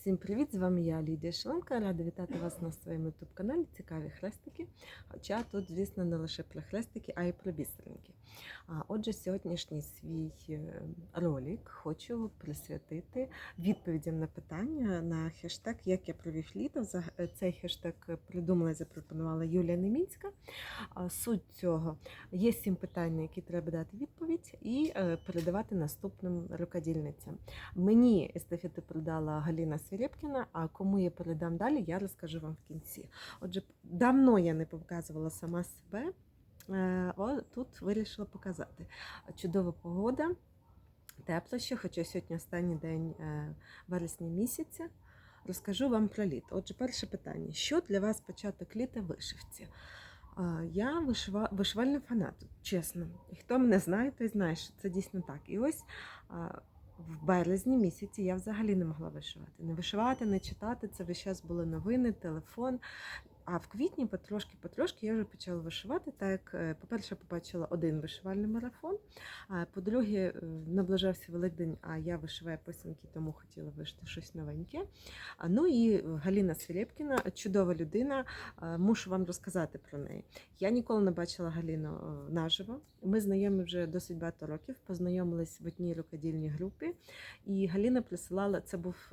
Всім привіт! З вами я Лідія Шаленка. Рада вітати вас на своєму youtube каналі Цікаві хрестики. Хоча тут, звісно, не лише про хрестики, а й про бісеринки. А отже, сьогоднішній свій е, ролик хочу присвятити відповідям на питання на хештег Як я провів літо. Е, Цей хештег придумала і запропонувала Юлія Немінська. Суть цього є сім питань, на які треба дати відповідь, і е, передавати наступним рукодільницям. Мені естафету передала Галіна Свірєпкіна, а кому я передам далі, я розкажу вам в кінці. Отже, давно я не показувала сама себе. Е, О, тут вирішила показати. Чудова погода, тепло ще, хоча сьогодні останній день е, вересня місяця. Розкажу вам про літо. Отже, перше питання: що для вас початок літа вишивці? Я вишива... вишивальний фанат, чесно. І хто мене знає, той знає, що це дійсно так. І ось в березні місяці я взагалі не могла вишивати. Не вишивати, не читати. Це весь час були новини, телефон. А в квітні потрошки-потрошки я вже почала вишивати. Так, як, е, по-перше, побачила один вишивальний марафон. По-друге, е, наближався Великдень, а я вишиваю писанки, тому хотіла вишити щось новеньке. А, Ну і Галіна Свірєпкіна, чудова людина. Мушу вам розказати про неї. Я ніколи не бачила Галіну е, наживо. Ми знайомі вже досить багато років, познайомились в одній рукодільній групі, і Галіна присилала це був.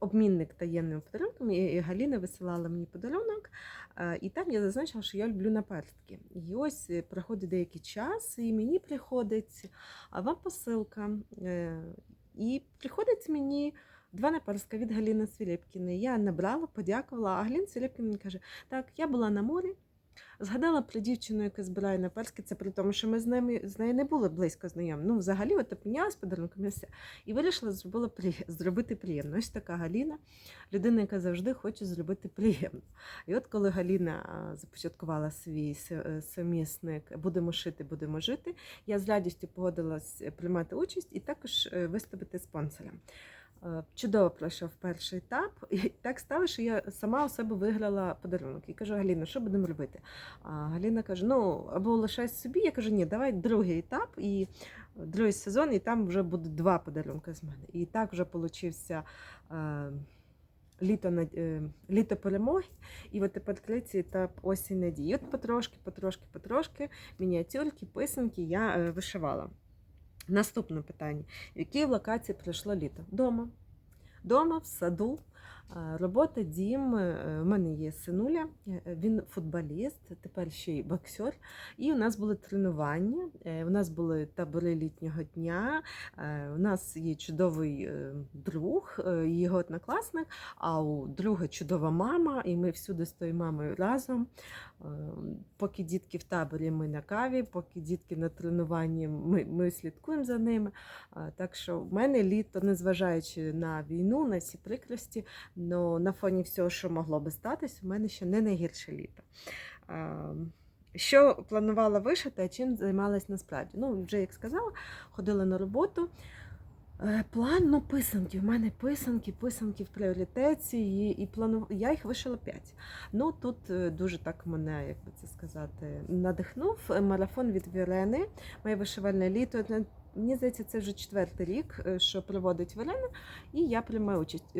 Обмінник таємним подарунком, і Галіна висилала мені подарунок, е, і там я зазначила, що я люблю наперстки. І ось е, проходить деякий час, і мені приходить а вам посилка. е, І приходить мені два наперстка від Галіни Свілєпкіної. Я набрала, подякувала, а Галіна Свілєпкіна каже: так, я була на морі. Згадала про дівчину, яка збирає на наперстки, це при тому, що ми з ними з нею не були близько знайомі. Ну, взагалі, от обмінялась подарунками і все. І вирішила зробила зробити приємно. Ось така Галіна, людина, яка завжди хоче зробити приємно. І от коли Галіна започаткувала свій е, сумісник Будемо шити, будемо жити, я з радістю погодилась приймати участь і також е, виступити спонсором. Е, Чудово пройшов перший етап, і так стало, що я сама у себе виграла подарунок. І кажу, Галіна, що будемо робити? А Галіна каже: ну або лишай собі. Я кажу, ні, давай другий етап і другий сезон, і там вже буде два подарунки з мене. І так вже получився. Е, Літо е, літо перемоги, і от тепер третій етап осінь надії. От потрошки, потрошки, потрошки мініатюрки, писанки я е, вишивала. Наступне питання: в якій локації пройшло літо? Дома. Дома, в саду. Е, Робота, дім. Е, У мене є синуля, е, він футболіст, тепер ще й боксер. І у нас були тренування, е, у нас були табори літнього дня. е, У нас є чудовий е, друг, е, його однокласник, а у друга чудова мама, і ми всюди з тою мамою разом. Е, Поки дітки в таборі, ми на каві, поки дітки на тренуванні, ми, ми слідкуємо за ними. Так що в мене літо, незважаючи на війну, на всі прикрості, но на фоні всього, що могло би статись, у мене ще не найгірше літо. Що планувала вишити, а чим займалась насправді? Ну, вже як сказала, ходила на роботу. Е, План, ну, писанки. У мене писанки, писанки в пріоритеті, і, і плану... я їх вишила 5. Ну тут е, дуже так мене, як би це сказати, надихнув е, марафон від Вірени, моє вишивальне літо. Мені здається, це вже четвертий рік, е, що проводить Вірена, і я приймаю участь.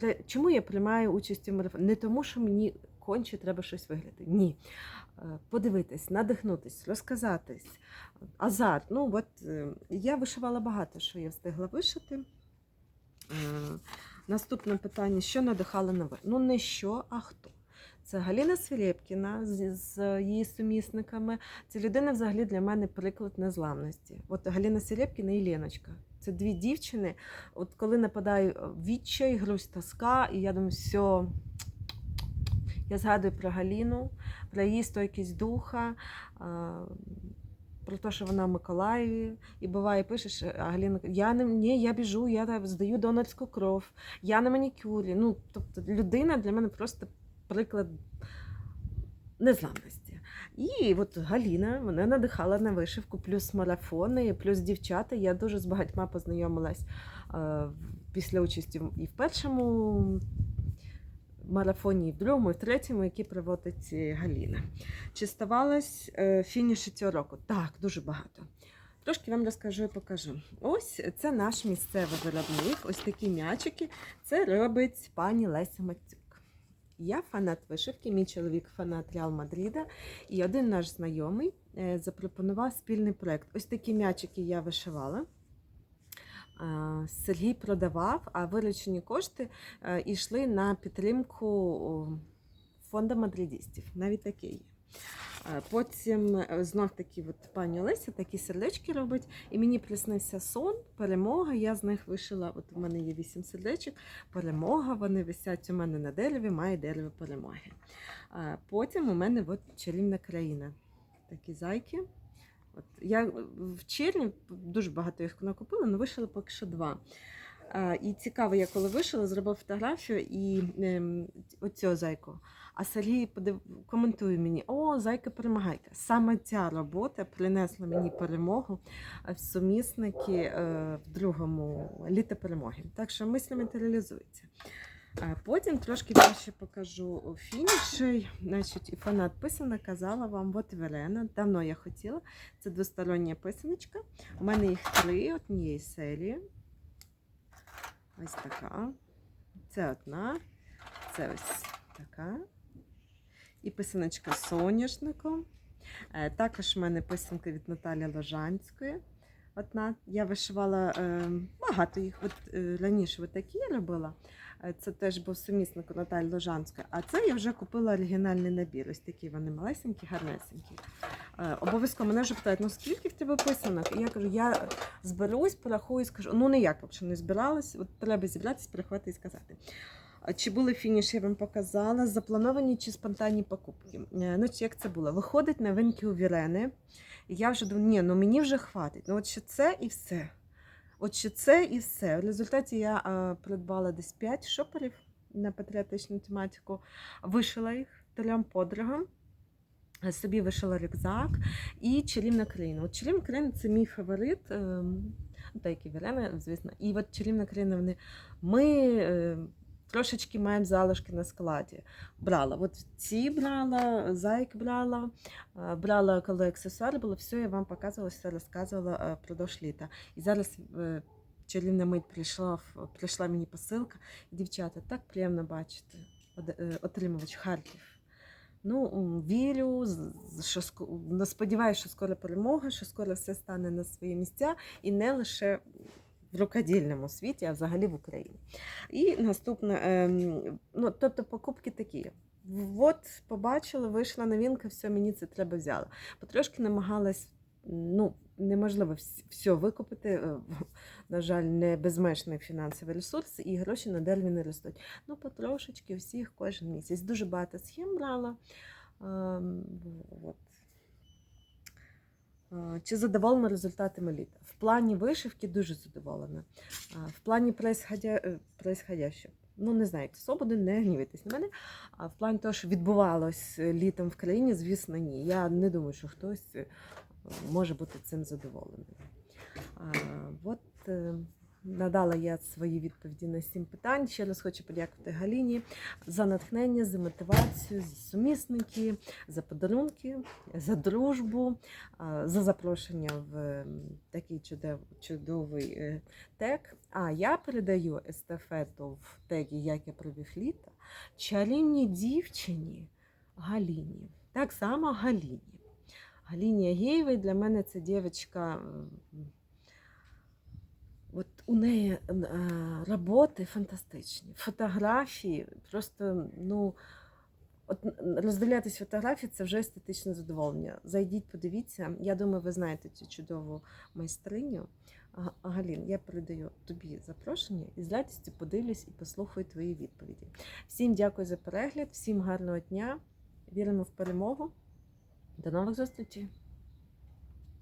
Для- Чому я приймаю участь у марафоні? Не тому, що мені конче треба щось виграти. Ні. Е, Подивитись, надихнутись, розказатись, азарт. Ну, от е, я вишивала багато, що я встигла вишити. Е, Наступне питання: що надихало нове? Ну, не що, а хто. Це Галіна Свірєпкіна з, з її сумісниками. Ця людина взагалі для мене приклад незламності. От Галіна Свірєпкіна і Леночка. Це дві дівчини. От коли нападає відчай, грусть, тоска, і я думаю, все. Я згадую про Галіну, про її стойкість духа, про те, що вона в Миколаєві. І буває, пишеш, а Галіна я не ні, я біжу, я здаю донорську кров, я на манікюрі. Ну, тобто людина для мене просто приклад незламності. І от Галіна мене надихала на вишивку, плюс марафони, плюс дівчата. Я дуже з багатьма познайомилась е, після участі і в першому марафоні, і в другому, і в третьому, які проводить е, Галіна. Чи ставалось е, фініші цього року? Так, дуже багато. Трошки вам розкажу і покажу. Ось це наш місцевий виробник. Ось такі м'ячики. Це робить пані Леся Мацюк. Я фанат вишивки, мій чоловік фанат Реал Мадрида. І один наш знайомий е, запропонував спільний проект. Ось такі м'ячики я вишивала. Сергій продавав, а виручені кошти е, йшли на підтримку фонду мадридістів. Навіть таке є. Е, Потім е, знов таки от пані Олеся такі сердечки робить, і мені приснився сон, перемога. Я з них вишила. От у мене є вісім сердечок. Перемога. Вони висять у мене на дереві, має дерево перемоги. Потім у мене от чарівна країна. Такі зайки. От я в червні дуже багато їх накупила, але вишила поки що два. І цікаво, я коли вишила, зробила фотографію і ем, оцього зайку. А Сергій подив... коментує мені: о, зайка перемагайка. Саме ця робота принесла мені перемогу е, в сумісники е, в другому літа перемоги. Так що мислі матеріалізуються. Потім трошки ще покажу фініші. Значить, фанат писана казала вам, от Верена. Давно я хотіла. Це двостороння писаночка. У мене їх три однієї серії. Ось така. Це одна. Це ось така. І писаночка соняшником. Е, Також в мене писанка від Наталі Ложанської. Одна. Я вишивала е, багато їх. От, е, раніше такі я робила. Це теж був сумісник Наталі Ложанської. А це я вже купила оригінальний набір. Ось такі вони малесенькі, гарнесенькі. Обов'язково мене вже питають, ну скільки в тебе писанок? І я кажу, я зберусь, порахую, скажу. Ну ніяк взагалі не збиралась. От треба зібратися, приходити і сказати. А Чи були фініші, я вам показала, заплановані чи спонтанні покупки. Е, Значить, як це було? Виходить новинки у Вірени. І я вже думаю, ні, ну мені вже хватить. Ну от ще це і все. От ще це і все. В результаті я е, придбала десь 5 шоперів на патріотичну тематику, вишила їх трьом подругам. Е, Собі вишила рюкзак і чарівна країна. От чарівна країна це мій фаворит. ем, ну, які Вірена, звісно. І от чарівна країна вони. Ми е, трошечки маємо залишки на складі. Брала. От ці брала, зайк брала, е, брала, коли аксесуари було, все я вам показувала, все розказувала е, впродовж літа. І зараз е, чарівна мить прийшла, прийшла мені посилка. Дівчата, так приємно бачити. Отримувач Харків. Ну, вірю, що сподіваюся, що скоро перемога, що скоро все стане на свої місця, і не лише в рукодільному світі, а взагалі в Україні. І наступне, ем, ну, тобто покупки такі. От побачила, вийшла новинка, все, мені це треба взяла. Потрошки намагалась, ну, неможливо все викупити. е, На жаль, не безмежний фінансовий ресурс, і гроші на дереві не ростуть. Ну, потрошечки всіх кожен місяць. Дуже багато схем брала. Ем, от. Е, Чи задоволена результатами літа? В плані вишивки дуже задоволена. В плані происходя... е. Ну, не знаю, буде, не гнівайтесь на мене. А в плані того, що відбувалось е, літом в країні, звісно, ні. Я не думаю, що хтось е, може бути цим задоволеним. А, От е, надала я свої відповіді на сім питань. Ще раз хочу подякувати Галіні за натхнення, за мотивацію, за сумісники, за подарунки, за дружбу, за запрошення в такий чудов, чудовий е, тег. А я передаю естафету в тегі Як я провів літо чарівній дівчині Галіні. Так само Галіні. Галіні Агєєвій для мене це дівчинка. От у неї е, роботи фантастичні, фотографії, просто ну. От роздивлятись фотографії це вже естетичне задоволення. Зайдіть, подивіться. Я думаю, ви знаєте цю чудову майстриню. Га- Галін, я передаю тобі запрошення і з радістю подивлюсь і послухаю твої відповіді. Всім дякую за перегляд, всім гарного дня. Віримо в перемогу. До нових зустрічей!